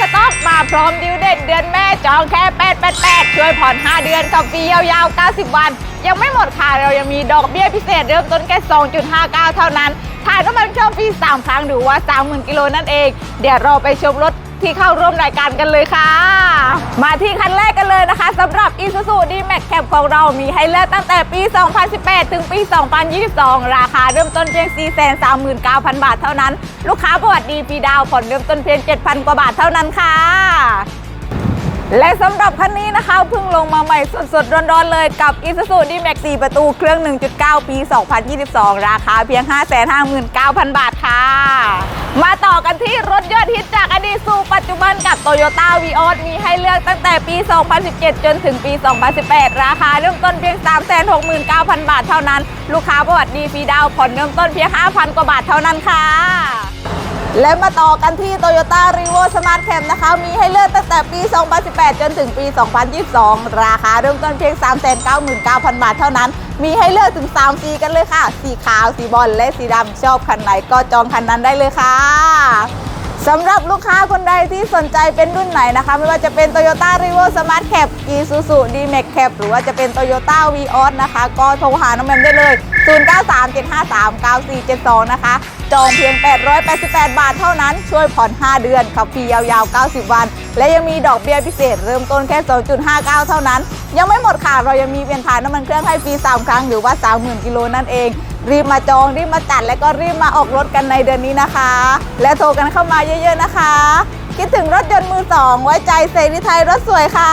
สต็อกมาพร้อมดิวเด็ดเดือนแม่จองแค่ 888 ช่วยผ่อน 5 เดือนกับฟรียาวๆ 90 วัน ยังไม่หมดค่ะ เรายังมีดอกเบี้ยพิเศษเริ่มต้นแค่ 2.59 เท่านั้นถ่ายน้ำมันเครื่องฟรี3 ครั้งหรือว่า 30,000 กิโลนั่นเอง เดี๋ยวเราไปชมรถ ที่เข้าร่วมรายการกันเลยค่ะ มาที่คันแรกกันเลยนะคะสำหรับ Isuzu D-Max Cap ของเรามีให้เลือกตั้งแต่ปี 2018 ถึงปี 2022 ราคาเริ่มต้นเพียง 439,000 บาทเท่านั้น ลูกค้าประวัติดีฟรีดาวผ่อนเริ่มต้นเพียง 7,000 กว่าบาทเท่านั้นค่ะและสำหรับคันนี้นะคะเพิ่งลงมาใหม่สดๆ ร้อนๆ เลยกับ Isuzu D-Max 4 ประตูเครื่อง 1.9 ปี 2022 ราคาเพียง 559,000 บาทค่ะ จุบันกับ Toyota Vios มีให้เลือกตั้งแต่ปี 2017 จนถึงปี 2018 ราคาเริ่มต้นเพียง 369,000 บาทเท่านั้น ลูกค้าประวัติดีฟรีดาวผ่อนเริ่มต้นเพียง 5,000 กว่าบาทเท่านั้นค่ะและมาต่อกันที่ Toyota r e v o Smart Cab นะคะ มีให้เลือกตั้งแต่ปี 2018 จนถึงปี 2022 ราคาเริ่มต้นเพียง 399,000 บาทเท่านั้น มีให้เลือกถึง 3 สีกันเลยค่ะ สีขาว สีบอล และสีดำ ชอบคันไหนก็จองคันนั้นได้เลยค่ะ สำหรับลูกค้าคนใดที่สนใจเป็นรุ่นไหนนะคะ ไม่ว่าจะเป็น Toyota r e v o Smart Cab Isuzu D-Max Cab หรือว่าจะเป็น Toyota Vios นะคะ ก็โทรหาน้องแมมได้เลย 0937539472 นะคะ จองเพียง 888 บาทเท่านั้น ช่วยผ่อน 5 เดือนขับฟรียาวๆ 90 วัน และยังมีดอกเบี้ยพิเศษ เริ่มต้นแค่ 2.59 เท่านั้น ยังไม่หมดค่ะ เรายังมีเปลี่ยนถ่ายน้ำมันเครื่องให้ฟรี 3 ครั้งหรือว่า 30,000 กิโลนั่นเอง รีบมาจองรีบมาจัด และก็รีบมาออกรถกันในเดือนนี้นะคะ และโทรกันเข้ามาเยอะๆนะคะ คิดถึงรถยนต์มือสองไว้ใจเซรีไทยรถสวยค่ะ